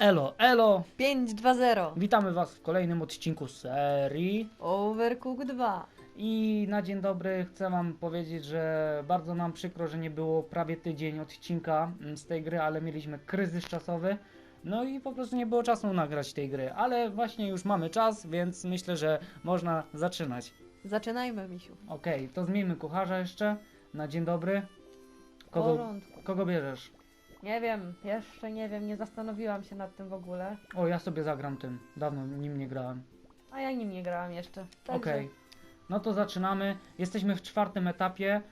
Elo, elo! 5-2-0. Witamy Was w kolejnym odcinku serii. Overcooked 2. I na dzień dobry chcę Wam powiedzieć, że bardzo nam przykro, że nie było prawie tydzień odcinka mm, z tej gry, ale mieliśmy kryzys czasowy. No i po prostu nie było czasu nagrać tej gry, ale właśnie już mamy czas, więc myślę, że można zaczynać. Zaczynajmy, misiu. Okej, to zmieńmy kucharza jeszcze. Na dzień dobry. W Kogo, porządku. kogo bierzesz? Nie wiem, jeszcze nie wiem, nie zastanowiłam się nad tym w ogóle. O, ja sobie zagram tym. Dawno nim nie grałem. A ja nim nie grałam jeszcze. Także Okej. No to zaczynamy. Jesteśmy w czwartym etapie.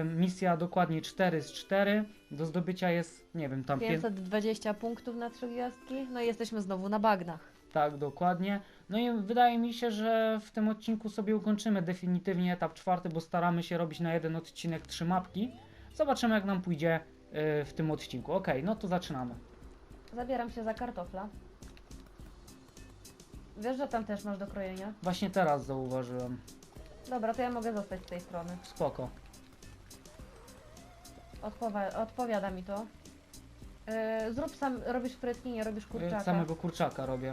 Y, misja dokładnie 4 z 4. Do zdobycia jest, nie wiem, tam 5. 520 punktów na trzy gwiazdki. No i jesteśmy znowu na bagnach. Tak, dokładnie. No i wydaje mi się, że w tym odcinku sobie ukończymy definitywnie etap czwarty, bo staramy się robić na jeden odcinek trzy mapki. Zobaczymy, jak nam pójdzie w tym odcinku. Okej, no to zaczynamy. Zabieram się za kartofla. Wiesz, że tam też masz do krojenia? Właśnie teraz zauważyłem. Dobra, to ja mogę zostać z tej strony. Spoko. Odpowa- odpowiada mi to. Yy, zrób sam, robisz frytki, nie robisz Y, kurczaka. Samego kurczaka robię.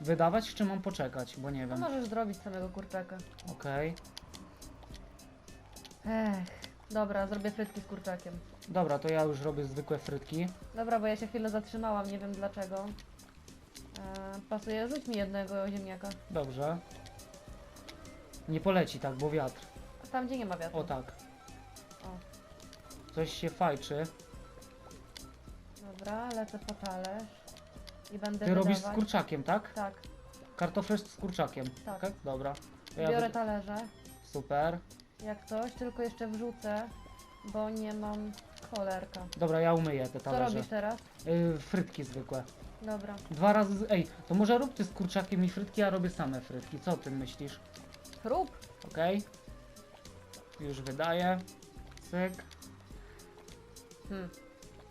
Wydawać, czy mam poczekać? Bo nie No wiem. możesz zrobić samego kurczaka. Okej. Ech, dobra, zrobię frytki z kurczakiem. Dobra, to ja już robię zwykłe frytki. Dobra, bo ja się chwilę zatrzymałam, nie wiem dlaczego. E, pasuje, rzuć mi jednego ziemniaka. Dobrze. Nie poleci tak, bo wiatr. Tam, gdzie nie ma wiatru. O tak. O. Coś się fajczy. Dobra, lecę po talerz. I będę Ty robisz z wydawać. kurczakiem, tak? Tak, Kartofle z kurczakiem. Tak. Dobra. To ja biorę talerze, Super. jak coś, tylko jeszcze wrzucę, bo nie mam cholerka. Dobra, ja umyję te Co talerze. robisz teraz? Y, frytki zwykłe. Dobra. Dwa razy. z- Ej, to może rób ty z kurczakiem i frytki, a robię same frytki. Co o tym myślisz? Rób! Okej. Już wydaję. Cyk. Hmm.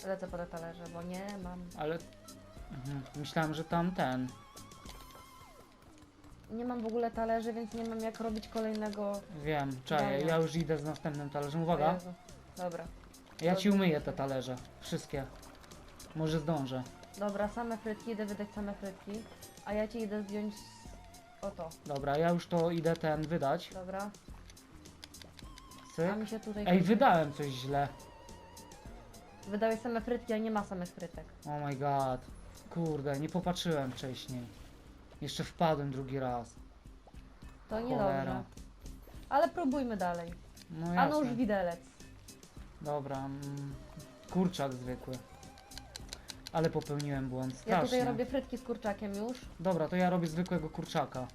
Lecę po te talerze, bo nie mam. Ale. Mhm. Myślałem, że tam ten. Nie mam w ogóle talerzy, więc nie mam jak robić kolejnego. Wiem, czaję. Ja już idę z następnym talerzem. Uwaga. Jezu. Dobra. Ja ci umyję te talerze. Wszystkie. Może zdążę. Dobra, same frytki, idę wydać same frytki. A ja ci idę zdjąć z... oto. Dobra, ja już to idę ten wydać. Dobra. Cyk. A mi się tutaj. Ej, wydałem coś źle. Wydałeś same frytki, a nie ma samych frytek. Oh my god. Kurde, nie popatrzyłem wcześniej. Jeszcze wpadłem drugi raz. To Cholera. niedobrze. Ale próbujmy dalej. No A jasne. nóż widelec. Dobra. Mm, kurczak zwykły. Ale popełniłem błąd. Ja Strasznie. tutaj robię frytki z kurczakiem już. Dobra, to ja robię zwykłego kurczaka.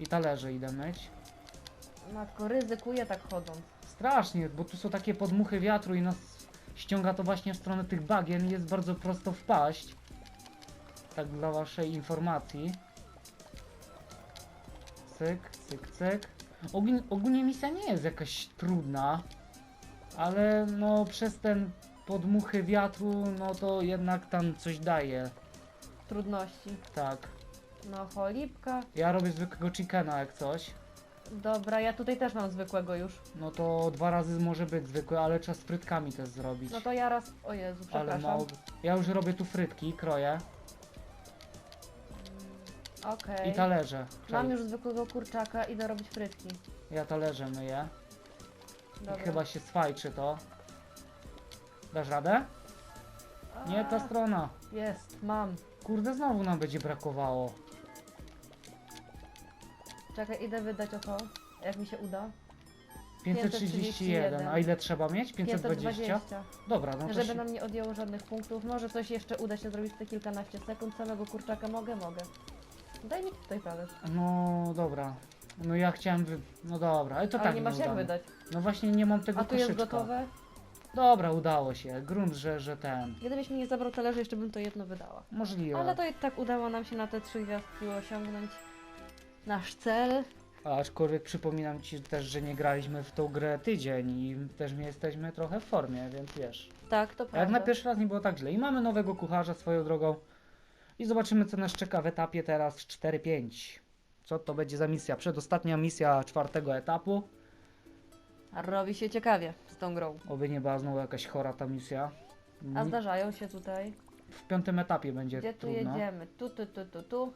I talerze idę myć. Matko, ryzykuję tak chodząc. Strasznie, bo tu są takie podmuchy wiatru i nas ściąga to właśnie w stronę tych bagien i jest bardzo prosto wpaść. Tak dla waszej informacji. Cyk, cyk, cyk. Ogólnie, ogólnie misja nie jest jakaś trudna, ale no przez ten podmuchy wiatru, no to jednak tam coś daje. Trudności. Tak. No, cholipka. Ja robię zwykłego chickena jak coś. Dobra, ja tutaj też mam zwykłego już. No to dwa razy może być zwykły, ale trzeba z frytkami też zrobić. No to ja raz... O Jezu, Ale przepraszam. mało. Ja już robię tu frytki, kroję Okej. i talerze. Mam już zwykłego kurczaka, idę robić frytki. Ja talerze myję. Dobra. I chyba się swajczy to. Dasz radę? Nie, ta strona. Jest, mam. Kurde, znowu nam będzie brakowało. Czekaj, idę wydać o to, jak mi się uda. 531. A ile trzeba mieć? 520? 520. Dobra, no to Żeby się... nam nie odjęło żadnych punktów. Może coś jeszcze uda się zrobić w te kilkanaście sekund. Samego kurczaka mogę, mogę. Daj mi tutaj talerz. No dobra. No ja chciałem wy... No dobra, ale to Ale tak nie masz jak udane. wydać. No właśnie nie mam tego A tu jest koszyczka. gotowe. Dobra, udało się. Grunt, że, że ten. Gdybyś mi nie zabrał talerza, jeszcze bym to jedno wydała. Możliwe. Ale to i tak udało nam się na te trzy gwiazdki osiągnąć nasz cel. Aczkolwiek przypominam ci też, że nie graliśmy w tą grę tydzień i też my jesteśmy trochę w formie, więc wiesz. Tak, to Jak prawda. na pierwszy raz nie było tak źle. I mamy nowego kucharza swoją drogą. I zobaczymy, co nas czeka w etapie teraz 4-5. Co to będzie za misja? Przedostatnia misja czwartego etapu. Robi się ciekawie z tą grą. Oby nie była znowu jakaś chora ta misja. A Mi- zdarzają się tutaj w piątym etapie będzie Gdzie tu trudno. jedziemy? Tu, tu, tu, tu, tu.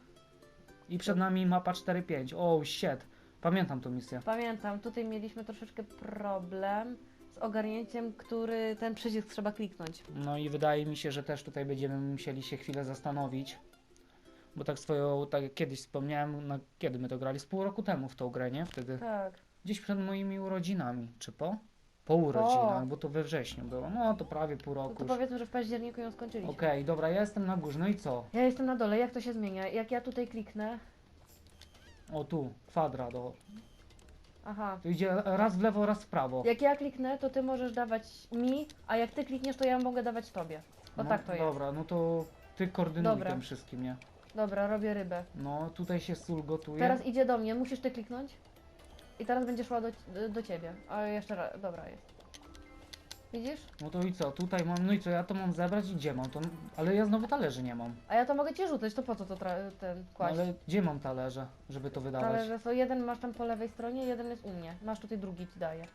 I przed nami mapa 4-5. Oh shit. Pamiętam tą misję. Pamiętam, tutaj mieliśmy troszeczkę problem z ogarnięciem, który ten przycisk trzeba kliknąć. No i wydaje mi się, że też tutaj będziemy musieli się chwilę zastanowić. Bo tak swoją, tak jak kiedyś wspomniałem, na, kiedy my to grali? Z pół roku temu w tą grę, nie? Wtedy Tak. gdzieś przed moimi urodzinami. Czy po? Po urodzinach, bo to we wrześniu było. No to prawie pół No roku. to już. powiedzmy, że w październiku ją skończyliśmy. Okej, dobra, ja jestem na górze. No i co? Ja jestem na dole, jak to się zmienia? Jak ja tutaj kliknę... O tu, kwadrat. O. Aha. Tu idzie raz w lewo, raz w prawo. Jak ja kliknę, to ty możesz dawać mi, a jak ty klikniesz, to ja mogę dawać tobie. O no, tak to jest. Dobra, no to ty koordynuj Dobra. tym wszystkim, nie? Dobra, robię rybę. No, tutaj się sól gotuje. Teraz idzie do mnie, musisz ty kliknąć. I teraz będzie szła do, do ciebie. A jeszcze raz, dobra jest. Widzisz? No to i co? Tutaj mam, no i co? Ja to mam zebrać i gdzie mam to? Ale ja znowu talerzy nie mam. A ja to mogę ci rzucać, to po co to tra- ten No, kłaść? ale gdzie mam talerze, żeby to wydawać? Talerze są, jeden masz tam po lewej stronie, jeden jest u mnie. Masz tutaj drugi ci daję.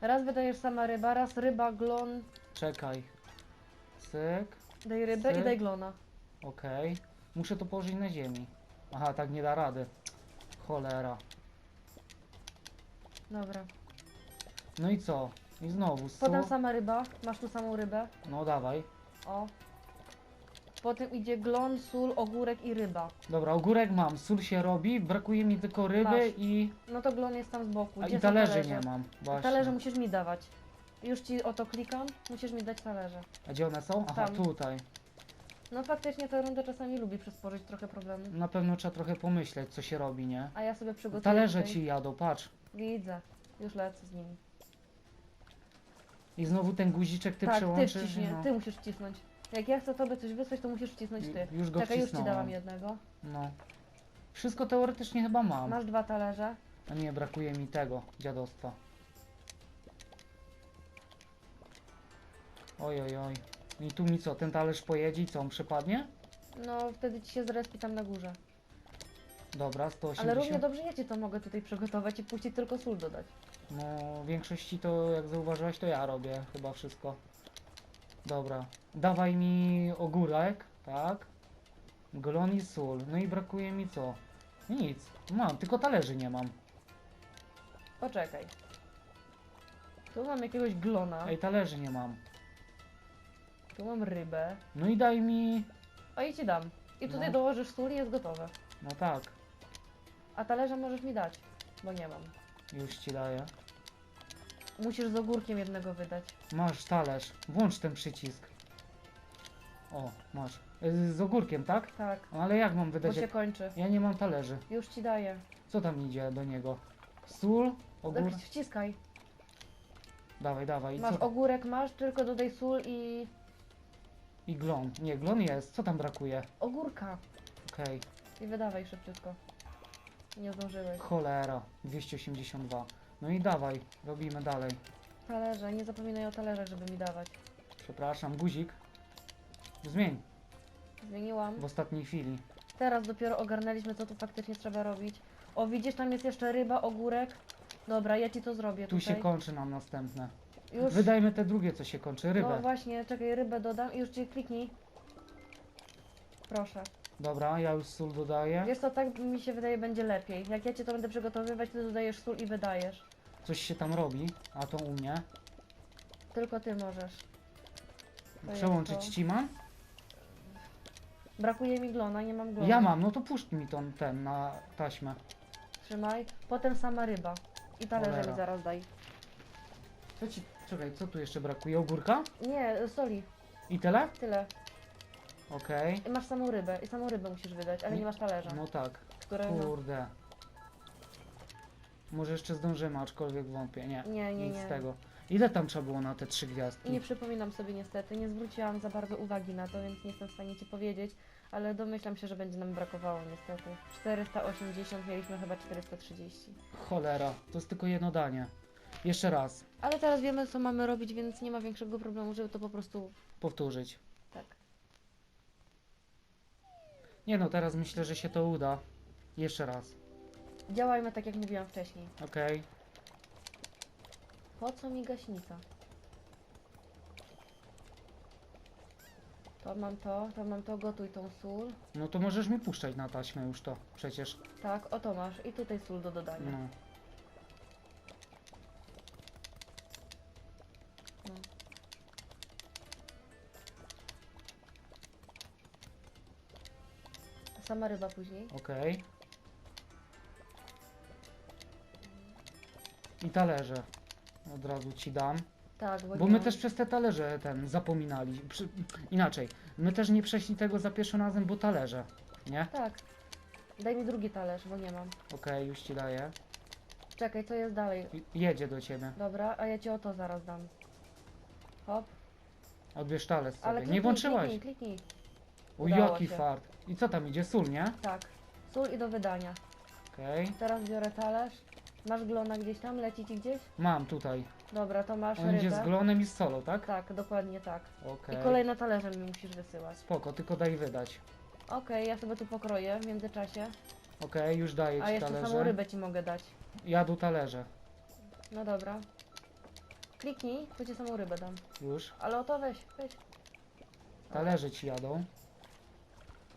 Raz wydajesz sama ryba, raz ryba, glon, Czekaj. Cyk, daj rybę Sy. i daj glona. okej. Muszę to położyć na ziemi. Aha, tak nie da rady. Cholera. Dobra. No i co? I znowu sól. Potem sama ryba, masz tu samą rybę. No dawaj. O. Potem idzie glon, sól, ogórek i ryba. Dobra, ogórek mam, sól się robi, brakuje mi tylko ryby Masz. i... No to glon jest tam z boku. A Gdzie i są talerzy nie mam. Właśnie. Talerze musisz mi dawać. Już ci o to klikam, musisz mi dać talerze. A gdzie one są? Aha, Tam. tutaj. No faktycznie ta runda czasami lubi przysporzyć trochę problemów. Na pewno trzeba trochę pomyśleć, co się robi, nie? A ja sobie przygotuję. Talerze tutaj. ci jadą, patrz. Widzę. Już lecę z nimi. I znowu ten guziczek ty tak, ty przełączysz. wciśnij, no. ty musisz wcisnąć. Jak ja chcę tobie coś wysłać, to musisz wcisnąć ty. Już go Czekaj, już ci wcisnąłem. dałam jednego. No. Wszystko teoretycznie chyba mam. Masz dwa talerze. A nie, brakuje mi tego dziadostwa. Oj, oj, oj. I tu mi co, ten talerz pojedzie i co, on przepadnie? No wtedy ci się zrespi tam na górze. Dobra, 180. Ale równie dobrze ja ci to mogę tutaj przygotować i puścić tylko sól dodać. No, w większości to, jak zauważyłaś, to ja robię chyba wszystko. Dobra. Dawaj mi ogórek, tak? Glon i sól. No i brakuje mi co? Nic. Mam, tylko talerzy nie mam. Poczekaj. Tu mam jakiegoś glona, Ej, talerzy nie mam. Tu mam rybę. No i daj mi... O i ci dam. I tutaj No. dołożysz sól i jest gotowe. No tak, A talerze możesz mi dać, bo nie mam. już ci daję. Musisz z ogórkiem jednego wydać. Masz talerz. Włącz ten przycisk. O, masz. Y, Z ogórkiem, tak? Tak, Ale jak mam bo wydać? się Jak... kończy. Ja nie mam talerzy. Już ci daję. Co tam idzie do niego? Sól? Ogór? Wciskaj. Dawaj, dawaj. Masz Co? ogórek, masz, tylko dodaj sól i I glon. Nie, glon jest. Co tam brakuje? ogórka. Okej. I wydawaj szybciutko. Nie zdążyłeś. Cholera. 282. No i dawaj. Robimy dalej. Talerze, nie zapominaj o talerzach, żeby mi dawać. Przepraszam, guzik. Zmień Zmieniłam. w ostatniej chwili. Teraz dopiero ogarnęliśmy, co tu faktycznie trzeba robić. O, widzisz, tam jest jeszcze ryba, ogórek. Dobra, ja ci to zrobię Tu się tutaj. kończy nam następne. Już. Wydajmy te drugie, co się kończy. No Rybę. właśnie, czekaj, rybę dodam i już ci kliknij. Proszę. Dobra, ja już sól dodaję. Wiesz co, tak mi się wydaje będzie lepiej. Jak ja ci to będę przygotowywać, ty dodajesz sól i wydajesz. Coś się tam robi, a to u mnie. Tylko ty możesz. To jest Przełączyć to. ci mam? Brakuje mi glona, nie mam glona. Ja mam, no to puść mi ton, ten na taśmę. Trzymaj. Potem sama ryba. I talerze Cholera. mi zaraz daj. Co ci, czekaj, co tu jeszcze brakuje? Ogórka? Nie, soli. I tyle? Tyle. Okej. I masz samą rybę. I samą rybę musisz wydać, ale Nie- nie masz talerza. No tak, Którego... kurde. Może jeszcze zdążymy, aczkolwiek wątpię. Nie, Nie, nie, nic nie. z tego. Ile tam trzeba było na te trzy gwiazdki? Nie przypominam sobie niestety, nie zwróciłam za bardzo uwagi na to, więc nie jestem w stanie Ci powiedzieć, ale domyślam się, że będzie nam brakowało niestety. 480, mieliśmy chyba 430. Cholera, to jest tylko jedno danie. Jeszcze raz, Ale teraz wiemy, co mamy robić, więc nie ma większego problemu, żeby to po prostu powtórzyć. tak. Nie no, teraz myślę, że się to uda. Jeszcze raz, Działajmy tak, jak mówiłam wcześniej. okej. Po co mi gaśnica? To mam to, to mam to, gotuj tą sól. No to możesz mi puszczać na taśmę już to, przecież. Tak, oto masz. I tutaj sól do dodania. No. Sama ryba później. Okej. I talerze. Od razu ci dam. Tak, bo, Bo nie my też przez te talerze ten zapominali. Przy... Inaczej. My też nie przeszli tego za pierwszym razem, bo talerze. Nie? Tak. Daj mi drugi talerz, bo nie mam. Okej, już ci daję. Czekaj, co jest dalej? I- Jedzie do ciebie. Dobra, a ja ci o to zaraz dam. Hop. Odbierz talerz sobie. Ale kliknij, nie włączyłaś. kliknij, kliknij. O Udało jaki się. fart. I co tam idzie? Sól, nie? Tak. Sól i do wydania. Okej. Teraz biorę talerz. Masz glona gdzieś tam? Leci ci gdzieś? Mam tutaj. Dobra, to masz On idzie z rybę. glonem i z solą, tak? Tak, dokładnie tak. Okej. I kolejne talerze mi musisz wysyłać. Spoko, tylko daj wydać. Okej, ja sobie tu pokroję w międzyczasie. Okej, już daję A ci jeszcze samą talerze. rybę ci mogę dać. Jadu talerze. No dobra. Kliknij, to ci samą rybę dam. Już. Ale o to weź, weź. Talerze ci jadą.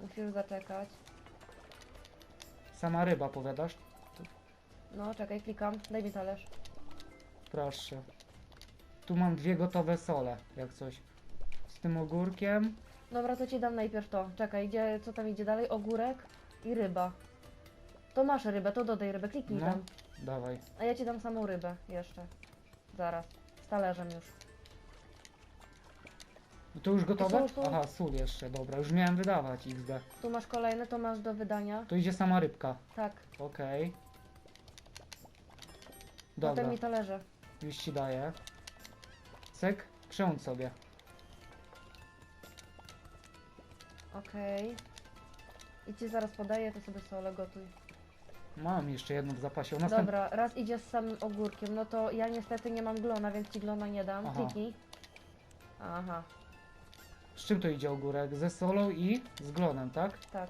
Musisz zaczekać. Sama ryba, powiadasz? No, czekaj, klikam. Daj mi talerz. Proszę. Tu mam dwie gotowe sole, jak coś. Z tym ogórkiem. Dobra, to ci dam najpierw to. Czekaj, gdzie, co tam idzie dalej? Ogórek i ryba. To masz rybę, to dodaj rybę, kliknij No. tam. Dawaj. A ja ci dam samą rybę jeszcze. Zaraz. Z talerzem już. To już gotowe? Aha, sól jeszcze, dobra. Już miałem wydawać XD. Tu masz kolejne, to masz do wydania. Tu idzie sama rybka. Tak. Okej. Dobra, Potem mi talerze. już ci daję. Cyk, przełącz sobie. Okej. I ci zaraz podaję, to sobie solę gotuj. Mam jeszcze jedną w zapasie. U nas tam- Dobra, raz idzie z samym ogórkiem. No to ja niestety nie mam glona, więc ci glona nie dam. Aha. Kliknij. Aha, Z czym to idzie ogórek? Ze solą i z glonem, tak? tak.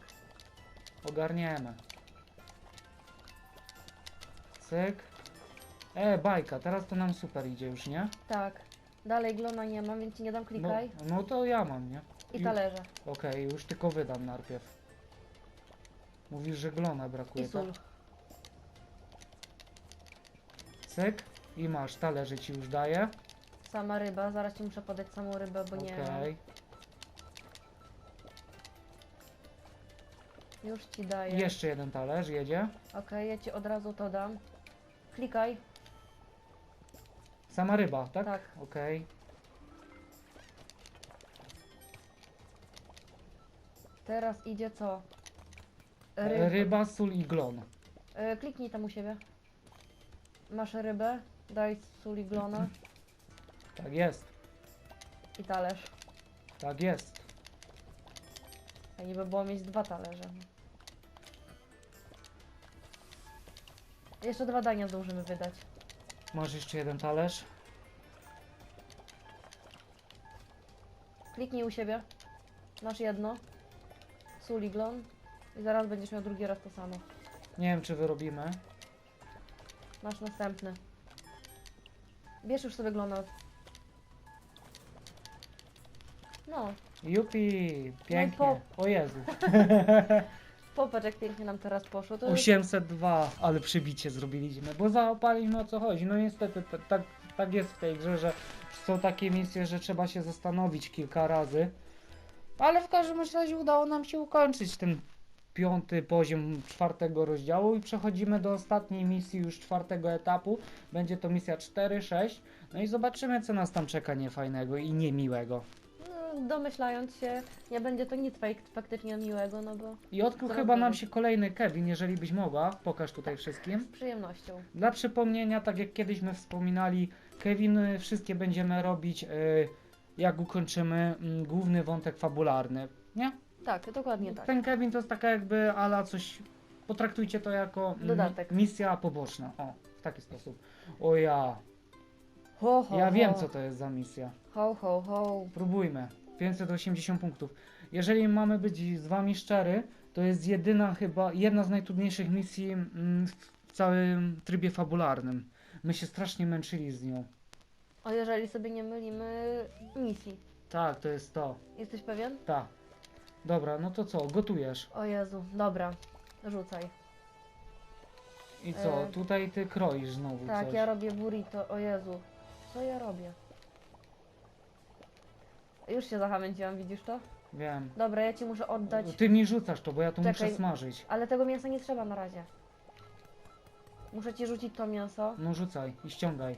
Ogarniemy. Cyk. E, bajka, teraz to nam super idzie już, nie? Tak. Dalej glona nie mam, więc ci nie dam, No, klikaj. no to ja mam, nie? I ju- talerze. Okej, już tylko wydam najpierw. Mówisz, że glona brakuje, I sól. tak? Cyk. I masz, talerze ci już daję. Sama ryba, zaraz ci muszę podać samą rybę, bo nie Już ci daję. Jeszcze jeden talerz jedzie. Okej, ja ci od razu to dam. Klikaj. Sama ryba, tak? Tak. Okej. Teraz idzie co? E, Ryb. Ryba, sól i glon. E, kliknij tam u siebie. Masz rybę, daj sól i glona Tak jest, i talerz. tak jest. Fajnie by było mieć dwa talerze. Jeszcze dwa dania zdążymy wydać. Masz jeszcze jeden talerz. Kliknij u siebie. Masz jedno. Sól i zaraz będziesz miał drugi raz to samo. Nie wiem, czy wyrobimy. Masz następny. Bierz już sobie glona. No, Jupi, pięknie. po- O Jezu. popatrz jak pięknie nam teraz poszło. To 802, ale przybicie zrobiliśmy, bo załapaliśmy o co chodzi. No niestety t- tak, tak jest w tej grze, że są takie misje, że trzeba się zastanowić kilka razy. Ale w każdym razie udało nam się ukończyć ten piąty poziom czwartego rozdziału i przechodzimy do ostatniej misji już czwartego etapu. Będzie to misja 4-6. No i zobaczymy co nas tam czeka niefajnego i niemiłego. Domyślając się, nie będzie to nic fak faktycznie miłego, no bo I odkrył chyba nam się kolejny Kevin, jeżeli byś mogła. Pokaż tutaj wszystkim. z przyjemnością. Dla przypomnienia, tak jak kiedyś my wspominali, Kevin, y, wszystkie będziemy robić, y, jak ukończymy mm, główny wątek fabularny, nie? Tak, dokładnie tak. Ten Kevin to jest taka jakby ala coś, potraktujcie to jako mm, Dodatek. misja poboczna, o, w taki sposób. O ja, Ho, ho, ja ho. wiem co to jest za misja. Ho, ho, ho. Próbujmy. 580 punktów. Jeżeli mamy być z wami szczery, to jest jedyna chyba, jedna z najtrudniejszych misji mm, w całym trybie fabularnym. My się strasznie męczyli z nią. O, jeżeli sobie nie mylimy misji. Tak, to jest to. Jesteś pewien? Tak. Dobra, no to co, gotujesz. O Jezu, dobra. Rzucaj. I co, E, tutaj ty kroisz znowu Tak, coś. ja robię burrito. O Jezu. Co ja robię? Już się zachęciłam, widzisz to? Wiem. Dobra, ja ci muszę oddać. Ty mi rzucasz to, bo ja tu Czekaj. muszę smażyć. Ale tego mięsa nie trzeba na razie. Muszę ci rzucić to mięso. No rzucaj i ściągaj.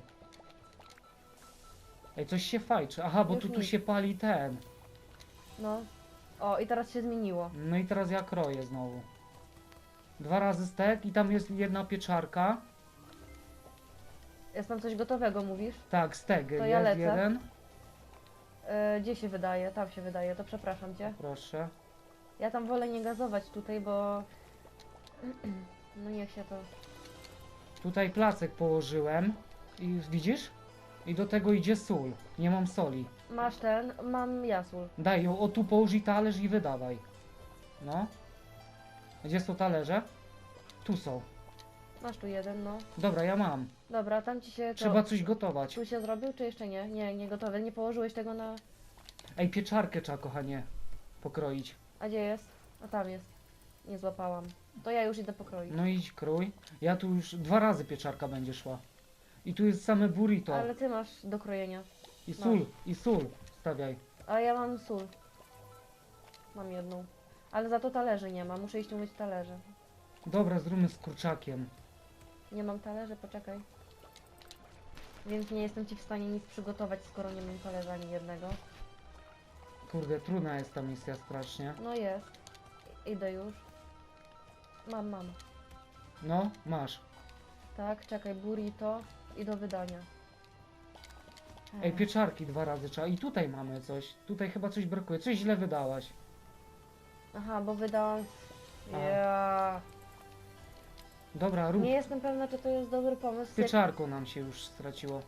Ej, coś się fajczy. Aha, bo Już tu, tu nic. się pali ten. No. O, i teraz się zmieniło. No i teraz ja kroję znowu. Dwa razy stek i tam jest jedna pieczarka. Jest tam coś gotowego, mówisz? Tak, stek To jest ja lecę. jeden. E, gdzie się wydaje? Tam się wydaje, to przepraszam cię. Proszę. Ja tam wolę nie gazować tutaj, bo... No niech się to... Tutaj placek położyłem. I widzisz? I do tego idzie sól. Nie mam soli. Masz ten, mam jasól. Daj ją, o tu połóż i talerz i wydawaj. No. Gdzie są talerze? Tu są. Masz tu jeden, no. Dobra, ja mam. Dobra, tam ci się to... Trzeba coś gotować. Tu się zrobił, czy jeszcze nie? Nie, nie gotowe. Nie położyłeś tego na... Ej, pieczarkę trzeba, kochanie, pokroić. A gdzie jest? A tam jest. Nie złapałam. To ja już idę pokroić. No idź, krój. Ja tu już dwa razy pieczarka będzie szła. I tu jest same burrito. Ale ty masz do krojenia. I sól, i sól. Stawiaj. A ja mam sól. Mam jedną. Ale za to talerzy nie ma. Muszę iść umyć talerze. Dobra, zróbmy z kurczakiem. Nie mam talerzy, poczekaj. Więc nie jestem ci w stanie nic przygotować, skoro nie mam talerza ani jednego. Kurde, trudna jest ta misja strasznie. No jest. I- Idę już. Mam, mam. No, masz. Tak, czekaj, burrito i do wydania. Ej, pieczarki dwa razy trzeba. I tutaj mamy coś. Tutaj chyba coś brakuje. Coś źle wydałaś. Aha, bo wydałam... A. Ja. Dobra, rób. Nie jestem pewna, czy to jest dobry pomysł. Z pieczarką nam się już straciło.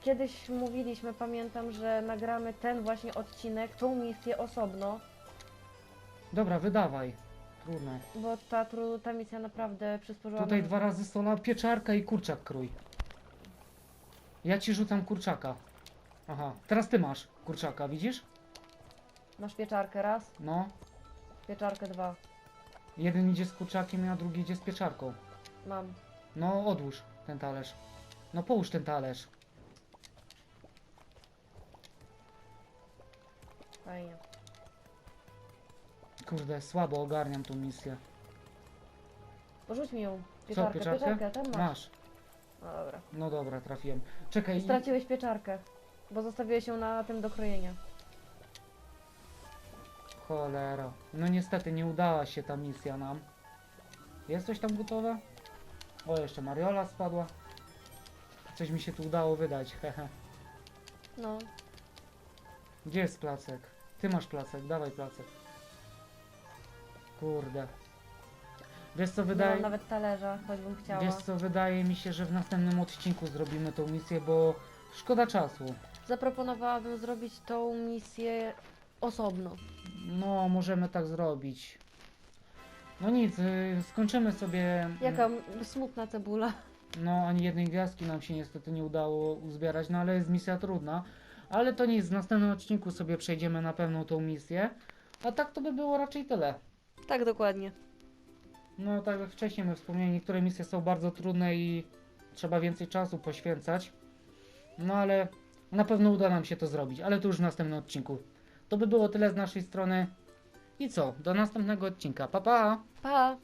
Kiedyś mówiliśmy, pamiętam, że nagramy ten właśnie odcinek, tą misję osobno, Dobra, wydawaj. Trudno. bo ta, tru- ta misja naprawdę przysporzyła Tutaj nam- dwa razy sola, pieczarka i kurczak krój. Ja ci rzucam kurczaka. Aha, teraz ty masz kurczaka, widzisz? Masz pieczarkę raz, No. pieczarkę dwa. Jeden idzie z kurczakiem, a drugi idzie z pieczarką. Mam. No, odłóż ten talerz. No, połóż ten talerz. Fajnie. Kurde, słabo ogarniam tą misję. Porzuć mi ją. Co, Pieczarkę, pieczarkę? pieczarkę, tam masz. Masz. No dobra. No dobra, trafiłem. Czekaj, Straciłeś pieczarkę, bo zostawiłeś ją na tym do krojenia. cholera. No niestety nie udała się ta misja nam. Jest coś tam gotowe? O, jeszcze Mariola spadła. Coś mi się tu udało wydać, hehe. No. Gdzie jest placek? Ty masz placek, dawaj placek. Kurde. Wiesz co Nie wydaje... mam nawet talerza, choćbym chciała. Wiesz co, wydaje mi się, że w następnym odcinku zrobimy tą misję, bo szkoda czasu. Zaproponowałabym zrobić tą misję osobno. No, możemy tak zrobić. No nic, y, skończymy sobie... mm, Jaka smutna cebula. No, ani jednej gwiazdki nam się niestety nie udało uzbierać, no ale jest misja trudna. Ale to nic, w następnym odcinku sobie przejdziemy na pewno tą misję. A tak to by było raczej tyle. Tak, dokładnie. No, tak jak wcześniej my wspomnieli, niektóre misje są bardzo trudne i trzeba więcej czasu poświęcać. No ale na pewno uda nam się to zrobić, ale to już w następnym odcinku. To by było tyle z naszej strony. I co? Do następnego odcinka. Pa pa! Pa!